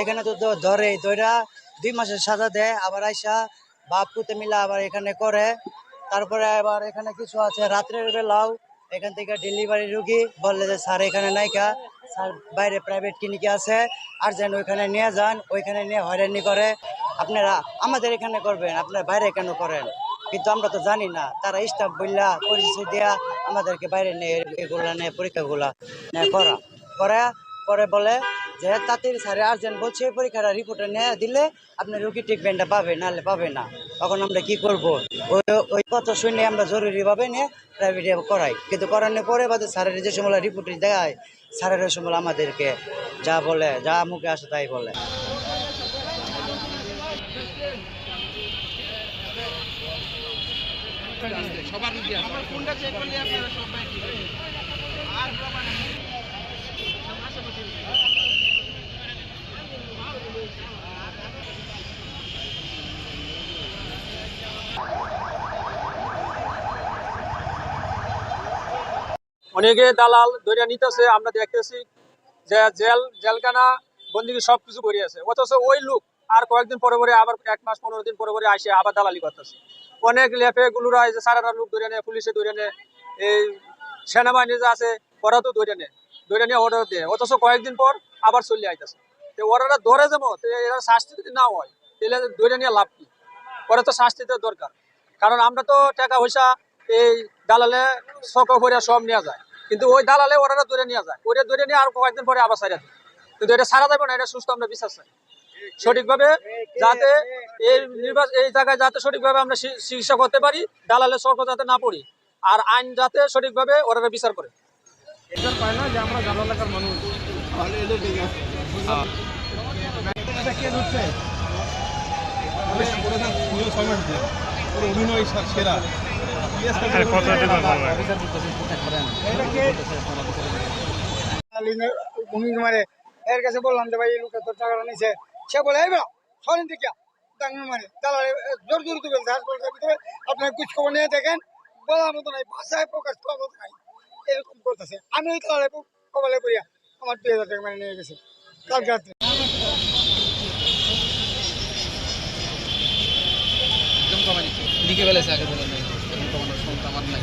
এখানে তো ধরে ধরা দুই মাসের সাজা দেয়, আবার আইসা বাপ পুতে মিলা আবার এখানে করে। তারপরে আবার এখানে কিছু আছে। রাত্রের বেলাও এখান থেকে ডেলিভারি রুগী বললে যে, স্যার, এখানে নাইকা স্যার, বাইরে প্রাইভেট ক্লিনিকে আছে। আর যেন ওইখানে নিয়ে যান, ওইখানে নিয়ে হয়রানি করে। আপনারা আমাদের এখানে করবেন, আপনারা বাইরে কেন করেন? কিন্তু আমরা তো জানি না। তারা স্টাফ বললা, পরিচয় দেয়া আমাদেরকে বাইরে নিয়ে এগুলা নিয়ে পরীক্ষাগুলা করা। করা পরে বলে যে তাঁতির স্যারে আর্জেন্ট বলছে পরীক্ষাটা রিপোর্টে নিয়ে দিলে আপনি রুগী ট্রিটমেন্টটা পাবে নাহলে পাবে না। তখন আমরা কি করব? ওই ওই কথা শুনে আমরা জরুরিভাবে নিয়ে প্রাইভেটে করাই। কিন্তু করানোর পরে বাদে স্যারের যে সময় রিপোর্ট দেয় স্যারের ওই সময় আমাদেরকে যা বলে যা মুখে আসে তাই বলে। অনেকে দালাল ধরে নিতেছে, আমরা দেখতেছি যে জেল, জেলখানা বন্দিকে সব কিছু আছে। অথচ ওই লোক আর কয়েকদিন পরে পরে আবার এক মাস, পনেরো দিন পরে পরে আসে আবার দালালি করতেছে। অনেক লেফে গুলুরা এই যে সারারা লোক ধরে নেয়, পুলিশে ধরে নেয়, এই সেনাবাহিনী যে আছে ওরা তো ধরে নেয় ধরে নিয়ে অর্ডার দেয়। অথচ কয়েকদিন পর আবার চলে আইতেছে। তো ওরা ধরে যাব এরা শাস্তি যদি না হয়, তাহলে ধরে নিয়ে লাভ কি? ওরা তো শাস্তি দেওয়া দরকার। কারণ আমরা তো টাকা পয়সা, এই দালালে শখ করে সব নেওয়া যায়। কিন্তু ওই দালালে ওরা ধরে নিয়ে যায়। ওরা ধরে নিয়ে আর কয়েকদিন পরে আবার সারা দেয়। কিন্তু এটা সারা যাবে না এটা সুস্থ আমরা বিশ্বাস চাই। সঠিকভাবে যাতে এই নির্বাচন এই জায়গায় যাতে সঠিকভাবে আমরা চিকিৎসা করতে পারি দালালে সর্ক যাতে না পড়ি। আর আইন যাতে সঠিকভাবে ওরা বিচার করে। অভিনয় সেরা। ভূমি মারে এর কাছে বললাম যে ভাই এই লোকের তোর টাকাটা নিছে সে বলে এই বেড়া সরেন ডাঙ্গর মারে। দালালে জোর জোর তুলে হাসপাতালের ভিতরে আপনার কুচ খবর নিয়ে দেখেন বলার মতো নাই ভাষায় প্রকাশ করার মতো নাই। এরকম করতেছে। আমি ওই দালালে কবলে করিয়া আমার দুই হাজার টাকা মানে নিয়ে গেছে। কালকে রাত্রে। দিকে ফেলেছে আগে বলে নাই এখন কমানোর ক্ষমতা আমার নাই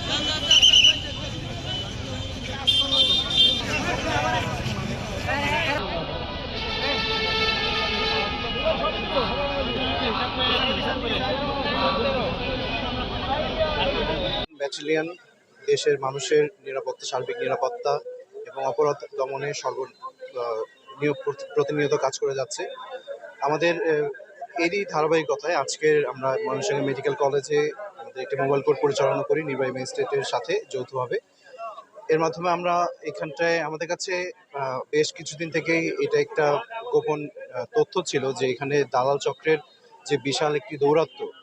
ব্যাটালিয়ন দেশের মানুষের নিরাপত্তা, সার্বিক নিরাপত্তা এবং অপরাধ দমনে সর্ব নিয়োগ প্রতি- প্রতিনিয়ত কাজ করে যাচ্ছে। আমাদের এরই ধারাবাহিকতায় আজকের আমরা ময়মনসিংহ মেডিকেল কলেজে আমাদের একটি মোবাইল কোর্ট পরিচালনা করি নির্বাহী ম্যাজিস্ট্রেটের সাথে যৌথভাবে। এর মাধ্যমে আমরা এখানটায়, আমাদের কাছে বেশ কিছুদিন থেকেই এটা একটা গোপন তথ্য ছিল যে এখানে দালাল চক্রের যে বিশাল একটি দৌরাত্ম্য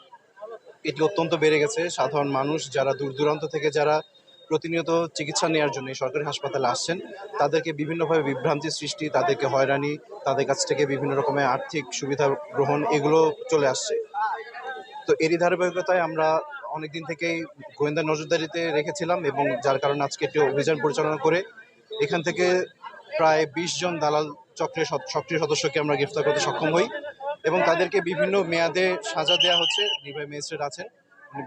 এটি অত্যন্ত বেড়ে গেছে। সাধারণ মানুষ যারা দূর দূরান্ত থেকে যারা প্রতিনিয়ত চিকিৎসা নেওয়ার জন্য সরকারি হাসপাতালে আসছেন, তাদেরকে বিভিন্নভাবে বিভ্রান্তি সৃষ্টি, তাদেরকে হয়রানি, তাদের কাছ থেকে বিভিন্ন রকমের আর্থিক সুবিধা গ্রহণ, এগুলো চলে আসছে। তো এরই ধারাবাহিকতায় আমরা অনেকদিন থেকেই গোয়েন্দা নজরদারিতে রেখেছিলাম এবং যার কারণে আজকে একটি অভিযান পরিচালনা করে এখান থেকে প্রায় বিশ জন দালাল চক্রের সক্রিয় সদস্যকে আমরা গ্রেফতার করতে সক্ষম হই। এবং তাদেরকে বিভিন্ন মেয়াদে সাজা দেওয়া হচ্ছে। নির্বাহী ম্যাজিস্ট্রেট আছেন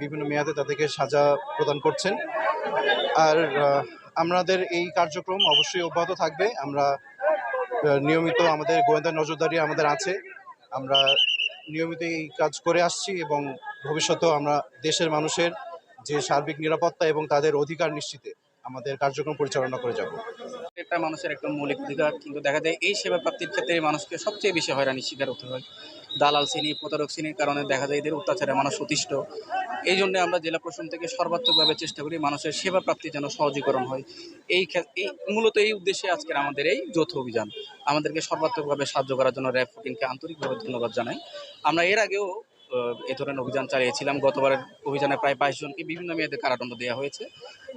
বিভিন্ন মেয়াদে তাদেরকে সাজা প্রদান করছেন। আর আমাদের এই কার্যক্রম অবশ্যই অব্যাহত থাকবে। আমরা নিয়মিত আমাদের গোয়েন্দা নজরদারি আমাদের আছে। আমরা নিয়মিত এই কাজ করে আসছি এবং ভবিষ্যতেও আমরা দেশের মানুষের যে সার্বিক নিরাপত্তা এবং তাদের অধিকার নিশ্চিতে আমাদের কার্যক্রম পরিচালনা করে যাব। এটা মানুষের একটা মৌলিক অধিকার, কিন্তু দেখা যায় এই সেবা প্রাপ্তির ক্ষেত্রে মানুষকে সবচেয়ে বেশি হয়রানির শিকার হতে হয়। দালাল শ্রেণি, প্রতারক শ্রেণির কারণে দেখা যায় এদের অত্যাচারে মানুষ অতিষ্ঠ। এই জন্য আমরা জেলা প্রশাসন থেকে সর্বাত্মকভাবে চেষ্টা করি মানুষের সেবা প্রাপ্তি যেন সহজীকরণ হয়। এই এই মূলত এই উদ্দেশ্যে আজকের আমাদের এই যৌথ অভিযান। আমাদেরকে সর্বাত্মকভাবে সাহায্য করার জন্য র্যাব ফোর্টিনকে আন্তরিকভাবে ধন্যবাদ জানাই। আমরা এর আগেও এ ধরনের অভিযান চালিয়েছিলাম। গতবারের অভিযানে প্রায় বাইশ জনকে বিভিন্ন মেয়েদের কারাদণ্ড দেওয়া হয়েছে।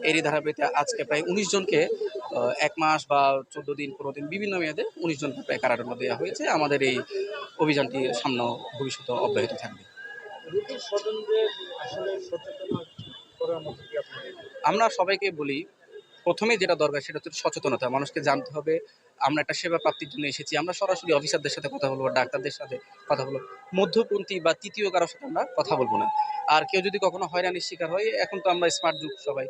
এরই ধারাবাহিকতে আজকে প্রায় উনিশ জনকে এক মাস বা চোদ্দ দিন, পনেরো দিন বিভিন্ন মেয়েদের উনিশ জনকে প্রায় কারাদণ্ড দেওয়া হয়েছে। আমাদের এই অভিযানটি সামনে ভবিষ্যতে অব্যাহত থাকবে। আমরা সবাইকে বলি, প্রথমে যেটা দরকার সেটা হচ্ছে সচেতনতা। মানুষকে জানতে হবে আমরা একটা সেবা প্রাপ্তির জন্য এসেছি। আমরা সরাসরি অফিসারদের সাথে কথা বলব, ডাক্তারদের সাথে কথা বলব। মধ্যপন্থী বা তৃতীয় কারোর সাথে আমরা কথা বলব না। আর কেউ যদি কখনো হয়রানির শিকার হয়, এখন তো আমরা স্মার্ট যুগ সবাই।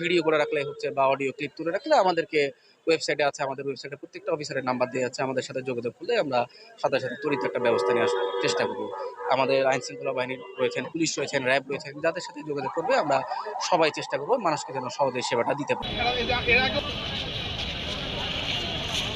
ভিডিও করে রাখলে হচ্ছে বা অডিও ক্লিপ তুলে রাখলে আমাদেরকে ওয়েবসাইটে আছে, আমাদের ওয়েবসাইটে প্রত্যেকটা অফিসারের নাম্বার দেওয়া আছে। আমাদের সাথে যোগাযোগ করলে আমরা সাথে সাথে ত্বরিত একটা ব্যবস্থা নিয়ে আসার চেষ্টা করব। আমাদের আইন শৃঙ্খলা বাহিনী রয়েছেন, পুলিশ রয়েছেন, র্যাব রয়েছেন, যাদের সাথে যোগাযোগ করবে আমরা সবাই চেষ্টা করব মানুষকে যেন সহজে সেবাটা দিতে পারি।